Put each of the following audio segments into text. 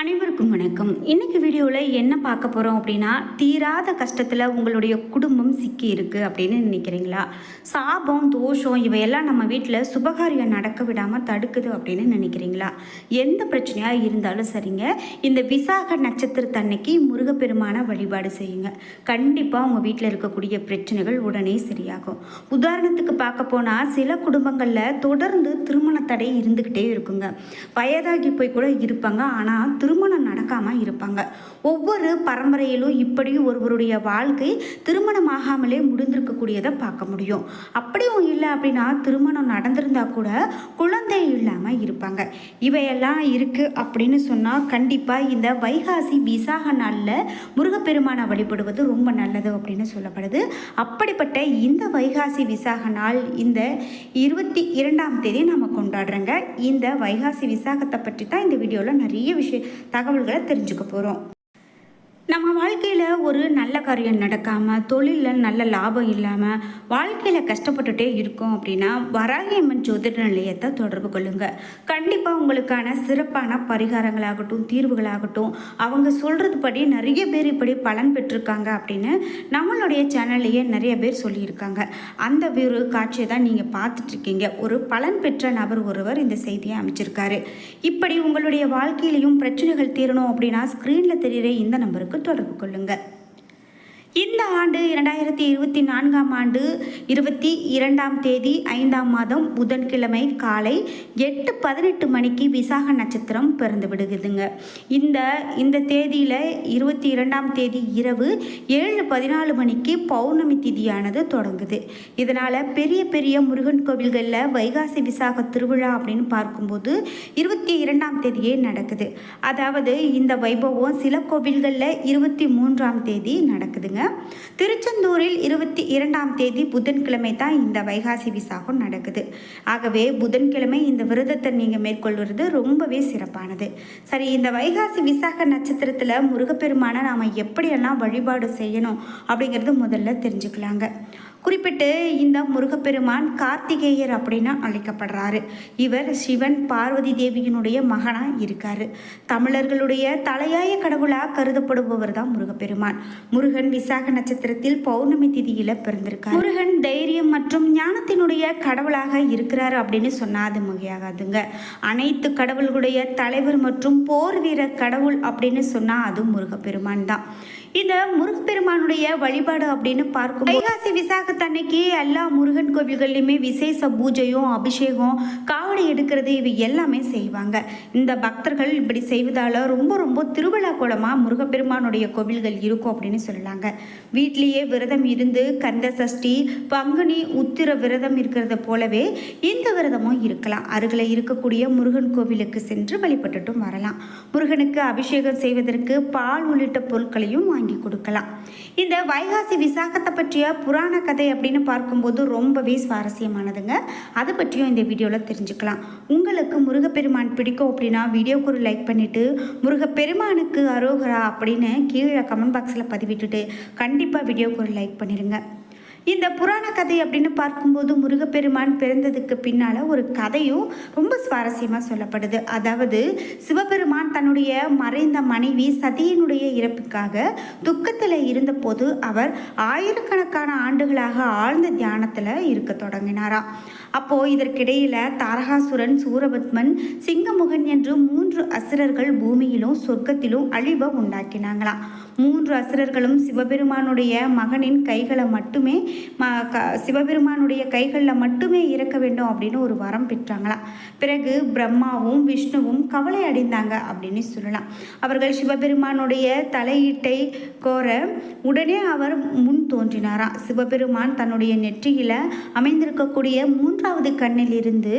அனைவருக்கும் வணக்கம். இன்னைக்கு வீடியோவில் என்ன பார்க்க போகிறோம் அப்படின்னா தீராத கஷ்டத்தில் உங்களுடைய குடும்பம் சிக்கி இருக்குது அப்படின்னு நினைக்கிறீங்களா? சாபம் தோஷம் இவையெல்லாம் நம்ம வீட்டில் சுபகாரியம் நடக்க விடாமல் தடுக்குது அப்படின்னு நினைக்கிறீங்களா? எந்த பிரச்சனையாக இருந்தாலும் சரிங்க. இந்த விசாக நட்சத்திரத்தன்னைக்கு முருகப்பெருமான வழிபாடு செய்யுங்க. கண்டிப்பாக உங்கள் வீட்டில் இருக்கக்கூடிய பிரச்சனைகள் உடனே சரியாகும். உதாரணத்துக்கு பார்க்க போனால் சில குடும்பங்களில் தொடர்ந்து திருமண தடை இருந்துக்கிட்டே இருக்குங்க. வயதாகி போய் கூட இருப்பாங்க. ஆனால் திருமணம் நடக்காமல் இருப்பாங்க. ஒவ்வொரு பரம்பரையிலும் இப்படி ஒருவருடைய வாழ்க்கை திருமணமாகாமலே முடிந்திருக்கக்கூடியதை பார்க்க முடியும். அப்படியும் இல்லை அப்படின்னா திருமணம் நடந்திருந்தா கூட குழந்தை இல்லாமல் இருப்பாங்க. இவையெல்லாம் இருக்குது அப்படின்னு சொன்னால் கண்டிப்பாக இந்த வைகாசி விசாக நாளில் முருகப்பெருமானை வழிபடுவது ரொம்ப நல்லது அப்படின்னு சொல்லப்படுது. அப்படிப்பட்ட இந்த வைகாசி விசாக நாள் இந்த இருபத்தி இரண்டாம் தேதி நம்ம கொண்டாடுறோங்க. இந்த வைகாசி விசாகத்தை பற்றி தான் இந்த வீடியோவில் நிறைய விஷயம் தகவல்களை தெரிஞ்சுக்க போகிறோம் நம்ம வாழ்க்கையில் ஒரு நல்ல காரியம் நடக்காமல் தொழிலில் நல்ல லாபம் இல்லாமல் வாழ்க்கையில் கஷ்டப்பட்டுட்டே இருக்கோம் அப்படின்னா வராகியம்மன் ஜோதிட நிலையத்தை தொடர்பு கொள்ளுங்கள் கண்டிப்பாக உங்களுக்கான சிறப்பான பரிகாரங்களாகட்டும் தீர்வுகளாகட்டும் அவங்க சொல்கிறது படி நிறைய பேர் இப்படி பலன் பெற்றிருக்காங்க அப்படின்னு நம்மளுடைய சேனல்லையே நிறைய பேர் சொல்லியிருக்காங்க. அந்த ஒரு காட்சியை தான் நீங்கள் பார்த்துட்ருக்கீங்க ஒரு பலன் பெற்ற நபர் ஒருவர் இந்த செய்தியை அமைச்சிருக்காரு. இப்படி உங்களுடைய வாழ்க்கையிலையும் பிரச்சனைகள் தீரணும் அப்படின்னா ஸ்க்ரீனில் தெரிகிற இந்த நம்பருக்கு தொடர்பு கொள்ளுங்கள். இந்த ஆண்டு இரண்டாயிரத்தி இருபத்தி நான்காம் ஆண்டு இருபத்தி இரண்டாம் தேதி ஐந்தாம் மாதம் புதன்கிழமை காலை எட்டு பதினெட்டு மணிக்கு விசாக நட்சத்திரம் பிறந்து விடுகுதுங்க இந்த இந்த தேதியில் இருபத்தி இரண்டாம் தேதி இரவு ஏழு பதினாலு மணிக்கு பௌர்ணமி திதியானது தொடங்குது. இதனால் பெரிய பெரிய முருகன் கோவில்களில் வைகாசி விசாக திருவிழா அப்படின்னு பார்க்கும்போது இருபத்தி இரண்டாம் தேதியே நடக்குது. அதாவது இந்த வைபவம் சில கோவில்களில் இருபத்தி மூன்றாம் தேதி நடக்குதுங்க. திருச்செந்தூரில் இருபத்தி இரண்டாம் தேதி புதன்கிழமை தான் இந்த வைகாசி விசாகம் நடக்குது. ஆகவே புதன்கிழமை இந்த விரதத்தை நீங்கள் மேற்கொள்வது ரொம்பவே சிறப்பானது. சரி இந்த வைகாசி விசாக நட்சத்திரத்தில் முருகப்பெருமானை நாம் எப்படியெல்லாம் வழிபாடு செய்யணும் அப்படிங்கிறது முதல்ல தெரிஞ்சுக்கலாங்க. குறிப்பிட்டு இந்த முருகப்பெருமான் கார்த்திகேயர் அப்படின்னு அழைக்கப்படுறாரு. இவர் சிவன் பார்வதி தேவியினுடைய மகனாக இருக்காரு. தமிழர்களுடைய தலையாய கடவுளாக கருதப்படுபவர் தான் முருகப்பெருமான். முருகன் விசாக நட்சத்திரத்தில் பௌர்ணமி திதியில் பிறந்திருக்கார். முருகன் தைரியம் மற்றும் ஞானத்தினுடைய கடவுளாக இருக்கிறார் அப்படின்னு சொன்னால் அது மிகையாகாதுங்க. அனைத்து கடவுள்களுடைய தலைவர் மற்றும் போர் வீரர் கடவுள் அப்படின்னு சொன்னால் அது முருகப்பெருமான் தான். இந்த முருகப்பெருமானுடைய வழிபாடு அப்படின்னு பார்க்கும் வைகாசி விசாகத்தன்னைக்கு எல்லா முருகன் கோவில்கள்லையுமே விசேஷ பூஜையும் அபிஷேகம் காவடி எடுக்கிறது இவை எல்லாமே செய்வாங்க. இந்த பக்தர்கள் இப்படி செய்வதால் ரொம்ப ரொம்ப திருவிழா குளமாக முருகப்பெருமானுடைய கோவில்கள் இருக்கும் அப்படின்னு சொல்லலாங்க வீட்லேயே விரதம் இருந்து கந்த சஷ்டி பங்குனி உத்திர விரதம் இருக்கிறத போலவே இந்த விரதமும் இருக்கலாம். அருகில் இருக்கக்கூடிய முருகன் கோவிலுக்கு சென்று வழிபட்டுட்டும் வரலாம். முருகனுக்கு அபிஷேகம் செய்வதற்கு பால் உள்ளிட்ட பொருட்களையும் வாங்கி கொடுக்கலாம். இந்த வைகாசி விசாகத்தை பற்றிய புராண கதை அப்படின்னு பார்க்கும்போது ரொம்பவே சுவாரஸ்யமானதுங்க. அதை பற்றியும் இந்த வீடியோவில் தெரிஞ்சுக்கலாம். உங்களுக்கு முருகப்பெருமான் பிடிக்கும் அப்படின்னா வீடியோக்கு ஒரு லைக் பண்ணிவிட்டு முருகப்பெருமானுக்கு அரோகரா அப்படின்னு கீழே கமெண்ட் பாக்ஸில் பதிவிட்டுட்டு கண்டிப்பாக வீடியோக்கு ஒரு லைக் பண்ணிடுங்க இந்த புராண கதை அப்படின்னு பார்க்கும்போது முருகப்பெருமான் பிறந்ததுக்கு பின்னால் ஒரு கதையும் ரொம்ப சுவாரஸ்யமாக சொல்லப்படுது. அதாவது சிவபெருமான் தன்னுடைய மறைந்த மனைவி சதியினுடைய இறப்புக்காக துக்கத்தில் இருந்தபோது அவர் ஆயிரக்கணக்கான ஆண்டுகளாக ஆழ்ந்த தியானத்தில் இருக்க தொடங்கினாராம் அப்போது இதற்கிடையில் தாரகாசுரன் சூரபத்மன் சிங்கமுகன் என்று மூன்று அசுரர்கள் பூமியிலும் சொர்க்கத்திலும் அழிவை உண்டாக்கினாங்களாம் மூன்று அசுரர்களும் சிவபெருமானுடைய மகனின் கைகளை மட்டுமே ம க சிவபெருமானுடைய கைகளில் மட்டுமே இறக்க வேண்டும் அப்படின்னு ஒரு வரம் பெற்றாங்களாம் பிறகு பிரம்மாவும் விஷ்ணுவும் கவலை அடைந்தாங்க அப்படின்னு சொல்லலாம். அவர்கள் சிவபெருமானுடைய தலையீட்டை கோர உடனே அவர் முன் தோன்றினாராம் சிவபெருமான் தன்னுடைய நெற்றியில் அமைந்திருக்கக்கூடிய முன் மூன்றாவது கண்ணிலிருந்து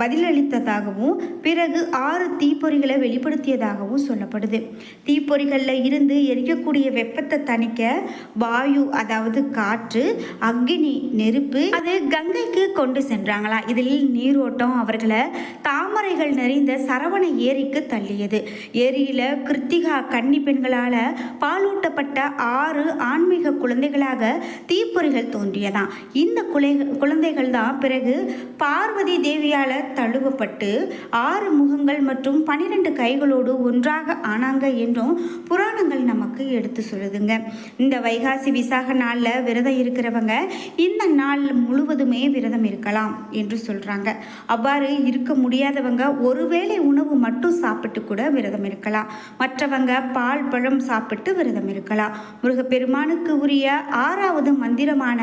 பதிலளித்ததாகவும் பிறகு ஆறு தீப்பொறிகளை வெளிப்படுத்தியதாகவும் சொல்லப்படுது. தீப்பொறிகளில் இருந்து எரியக்கூடிய வெப்பத்தை தணிக்க வாயு அதாவது காற்று அக்னி நெருப்பு அது கங்கைக்கு கொண்டு சென்றாங்களா? இதில் நீரோட்டம் அவர்களை தாமரைகள் நிறைந்த சரவண ஏரிக்கு தள்ளியது. ஏரியில் கிருத்திகா கன்னி பெண்களால் பாலூட்டப்பட்ட ஆறு ஆன்மீக குழந்தைகளாக தீப்பொறிகள் தோன்றியதான் இந்த குலை குழந்தைகள் தான் பிறகு பார்வதி தேவியால் தழுவப்பட்டு ஆறு முகங்கள் மற்றும் பனிரெண்டு கைகளோடு ஒன்றாக ஆனாங்க என்றும் புராணங்கள் நமக்கு எடுத்து சொல்லுதுங்க. இந்த வைகாசி விசாக நாளில் விரதம் இருக்கிறவங்க இந்த நாள் முழுவதுமே விரதம் இருக்கலாம் என்று சொல்கிறாங்க அவ்வாறு இருக்க முடியாதவங்க ஒருவேளை உணவு மட்டும் சாப்பிட்டு கூட விரதம் இருக்கலாம். மற்றவங்க பால் பழம் சாப்பிட்டு விரதம் இருக்கலாம். முருகப்பெருமானுக்கு உரிய ஆறாவது மந்திரமான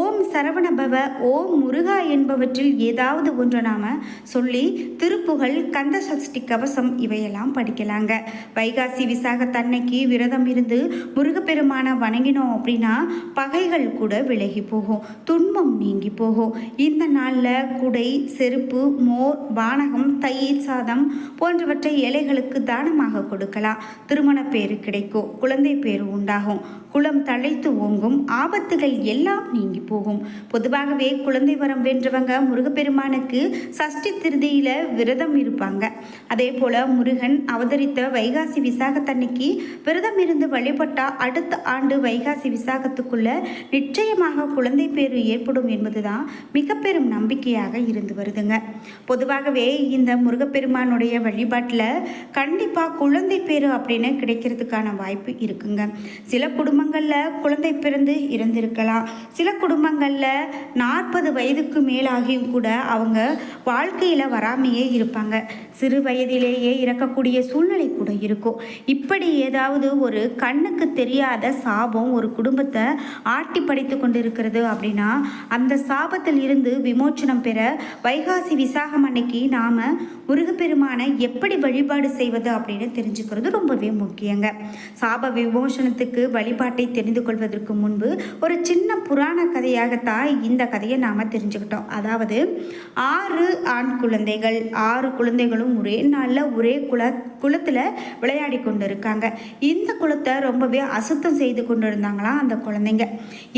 ஓம் சரவணபவ ஓம் முருகா என்பவற்றில் ஏதாவது ஒன்று நாம சொல்லி திருப்புகழ் கந்த சஷ்டி கவசம் இவையெல்லாம் படிக்கலாங்க. வைகாசி விசாகத்தன்னைக்கு விரதம் இருந்து முருகப்பெருமானை வணங்கினோம் அப்படின்னா பகைகள் கூட விலகி போகும் துன்பம் நீங்கி போகும். இந்த நாளில் குடை செருப்பு மோர் வானகம் தயிர் சாதம் போன்றவற்றை ஏழைகளுக்கு தானமாக கொடுக்கலாம். திருமண பேரு கிடைக்கும் குழந்தை பேரு உண்டாகும். குளம் தழைத்து ஓங்கும் ஆபத்துகள் எல்லாம் நீங்கி போகும். பொதுவாகவே குழந்தை வரம் வென்றவங்க முருகப்பெருமானுக்கு சஷ்டி திருதியில் விரதம் இருப்பாங்க. அதே போல் முருகன் அவதரித்த வைகாசி விசாகத்தன்னைக்கு விரதம் இருந்து வழிபட்டால் அடுத்த ஆண்டு வைகாசி விசாகத்துக்குள்ள நிச்சயமாக குழந்தை பேரு ஏற்படும் என்பதுதான் மிக பெரும் நம்பிக்கையாக இருந்து வருதுங்க. பொதுவாகவே இந்த முருகப்பெருமானுடைய வழிபாட்டில் கண்டிப்பாக குழந்தை பேரு அப்படின்னு கிடைக்கிறதுக்கான வாய்ப்பு இருக்குங்க. சில குடும்பங்களில் குழந்தை பிறந்து இறந்திருக்கலாம். சில குடும்பங்களில் நாற்பது வயதுக்கு மேலாகியும் கூட அவங்க வாழ்க்கையில் வராமையே இருப்பாங்க. சிறு வயதிலேயே இறக்கக்கூடிய சூழ்நிலை கூட இருக்கும். இப்படி ஏதாவது ஒரு கண்ணுக்கு தெரியாத சாபம் ஒரு குடும்பத்தை ஆட்டி படைத்து கொண்டிருக்கிறது அப்படின்னா அந்த சாபத்தில் இருந்து விமோச்சனம் பெற வைகாசி விசாகம் அன்னைக்கு நாம் முருகப்பெருமானை எப்படி வழிபாடு செய்வது அப்படின்னு தெரிஞ்சுக்கிறது ரொம்பவே முக்கியங்க. சாப விமோசனத்துக்கு வழிபாட்டை தெரிந்து கொள்வதற்கு முன்பு ஒரு சின்ன புராண கதையாகத்தான் இந்த கதையை நாம் தெரிஞ்சுக்கிட்டோம். அதாவது ஆறு ஆண் குழந்தைகள் ஆறு குழந்தைகளும் ஒரே நாளில் ஒரே குள குளத்தில் விளையாடி கொண்டு இருக்காங்க இந்த குளத்தை ரொம்பவே அசுத்தம் செய்து கொண்டு இருந்தாங்களாம் அந்த குழந்தைங்க.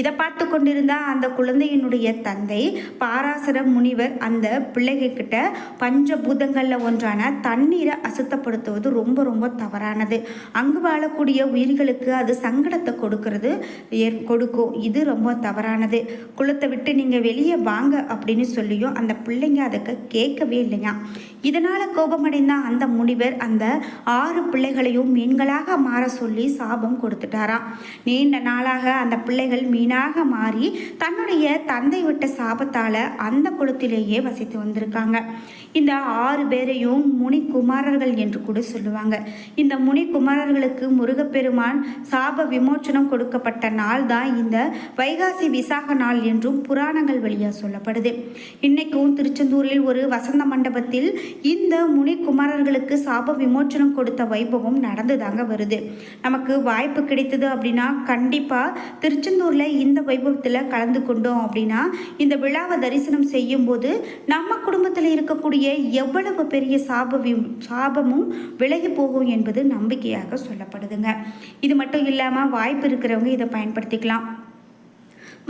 இதை பார்த்து கொண்டிருந்த அந்த குழந்தையினுடைய தந்தை பாராசர முனிவர் அந்த பிள்ளைகிட்ட பஞ்சபூதங்களில் ஒன்றான தண்ணீரை அசுத்தப்படுத்துவது ரொம்ப ரொம்ப தவறானது. அங்கு வாழக்கூடிய உயிர்களுக்கு அது சங்கடத்தை கொடுக்கறது ஏற் கொடுக்கும். இது ரொம்ப தவறானது. குளத்தை விட்டு நீங்கள் வெளியே வாங்க அப்படின்னு சொல்லியும் அந்த பிள்ளைங்க அதுக்கு கேட்கவே இல்லையா இதனால் கோபமடைந்த அந்த முனிவர் அந்த ஆறு பிள்ளைகளையும் மீன்களாக மாற சொல்லி சாபம் கொடுத்துட்டாராம் நீண்ட நாளாக அந்த பிள்ளைகள் மீனாக மாறி தன்னுடைய தந்தை விட்ட சாபத்தால் அந்த குளத்திலேயே வசித்து வந்திருக்காங்க. இந்த ஆறு பேரையும் முனிக்குமாரர்கள் என்று கூட சொல்லுவாங்க. இந்த முனிக்குமாரர்களுக்கு முருகப்பெருமான் சாப விமோச்சனம் கொடுக்கப்பட்ட நாள் தான் இந்த வைகாசி விசாக நாள் என்றும் புராணங்கள் வழியாக சொல்லப்படுது. இன்னைக்கும் திருச்செந்தூரில் ஒரு வசந்த மண்டபத்தில் இந்த முனிக்குமாரர்களுக்கு சாப விமோச்சனம் கொடுத்த வைபவம் நடந்துதாங்க வருது. நமக்கு வாய்ப்பு கிடைத்தது அப்படின்னா கண்டிப்பாக திருச்செந்தூரில் இந்த வைபவத்தில் கலந்து கொண்டோம் அப்படின்னா இந்த விழாவை தரிசனம் செய்யும்போது நம்ம குடும்பத்தில் இருக்கக்கூடிய எவ்வளவு பெரிய சாபவியும் சாபமும் விலகி போகும் என்பது நம்பிக்கையாக சொல்லப்படுதுங்க. இது மட்டும் இல்லாமல் வாய்ப்பு இருக்கிறவங்க இதை பயன்படுத்திக்கலாம்.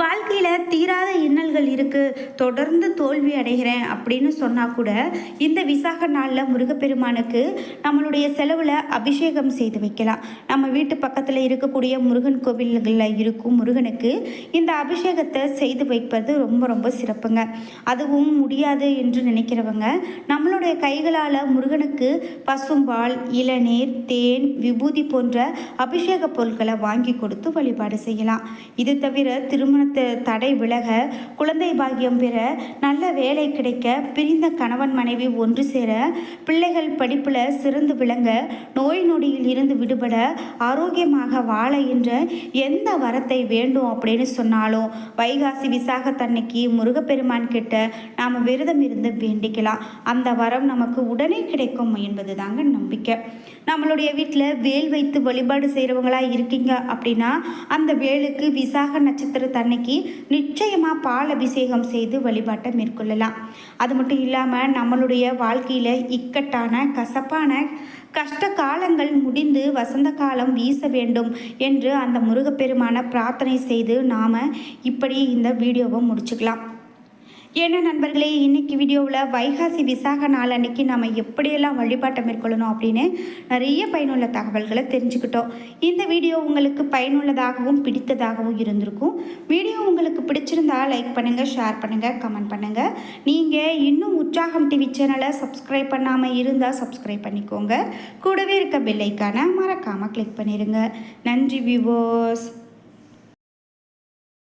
வாழ்க்கையில் தீராத இன்னல்கள் இருக்குது தொடர்ந்து தோல்வி அடைகிறேன் அப்படின்னு சொன்னால் கூட இந்த விசாக நாளில் முருகப்பெருமானுக்கு நம்மளுடைய செலவில் அபிஷேகம் செய்து வைக்கலாம். நம்ம வீட்டு பக்கத்தில் இருக்கக்கூடிய முருகன் கோவில்களில் இருக்கும் முருகனுக்கு இந்த அபிஷேகத்தை செய்து வைப்பது ரொம்ப ரொம்ப சிறப்புங்க. அதுவும் முடியாது என்று நினைக்கிறவங்க நம்மளுடைய கைகளால் முருகனுக்கு பசும்பால் இளநீர் தேன் விபூதி போன்ற அபிஷேக பொருட்களை வாங்கி கொடுத்து வழிபாடு செய்யலாம். இது தவிர திருமண திருமணத்து தடை விலக குழந்தை பாக்கியம் பெற நல்ல வேலை கிடைக்க பிரிந்த கணவன் மனைவி ஒன்று சேர பிள்ளைகள் படிப்பில் சிறந்து விளங்க நோய் நொடியில் இருந்து விடுபட ஆரோக்கியமாக வாழ என்ற எந்த வரத்தை வேண்டும் அப்படின்னு சொன்னாலும் வைகாசி விசாகத்தன்னைக்கு முருகப்பெருமான் கிட்ட நாம் விரதம் இருந்து வேண்டிக்கலாம். அந்த வரம் நமக்கு உடனே கிடைக்கும் என்பது தாங்க நம்பிக்கை. நம்மளுடைய வீட்டில் வேல் வைத்து வழிபாடு செய்கிறவங்களா இருக்கீங்க அப்படின்னா அந்த வேலுக்கு விசாக நட்சத்திர அன்னைக்கு நிச்சயமாக பால் அபிஷேகம் செய்து வழிபாட்டை மேற்கொள்ளலாம். அது மட்டும் இல்லாமல் நம்மளுடைய வாழ்க்கையில் இக்கட்டான கசப்பான கஷ்ட காலங்கள் முடிந்து வசந்த காலம் வீச வேண்டும் என்று அந்த முருகப்பெருமான பிரார்த்தனை செய்து நாம் இப்படி இந்த வீடியோவை முடிச்சுக்கலாம். ஏன்னா நண்பர்களே இன்னைக்கு வீடியோவில் வைகாசி விசாக நாள் அன்னைக்கு நம்ம எப்படியெல்லாம் வழிபாட்டை மேற்கொள்ளணும் அப்படின்னு நிறைய பயனுள்ள தகவல்களை தெரிஞ்சுக்கிட்டோம். இந்த வீடியோ உங்களுக்கு பயனுள்ளதாகவும் பிடித்ததாகவும் இருந்திருக்கும். வீடியோ உங்களுக்கு பிடிச்சிருந்தா லைக் பண்ணுங்கள் ஷேர் பண்ணுங்கள் கமெண்ட் பண்ணுங்கள் நீங்கள் இன்னும் உற்சாகம் டிவி சேனலை சப்ஸ்கிரைப் பண்ணாமல் இருந்தால் சப்ஸ்கிரைப் பண்ணிக்கோங்க. கூடவே இருக்க பெல்லைக்கான மறக்காமல் கிளிக் பண்ணிடுங்க நன்றி விவோஸ்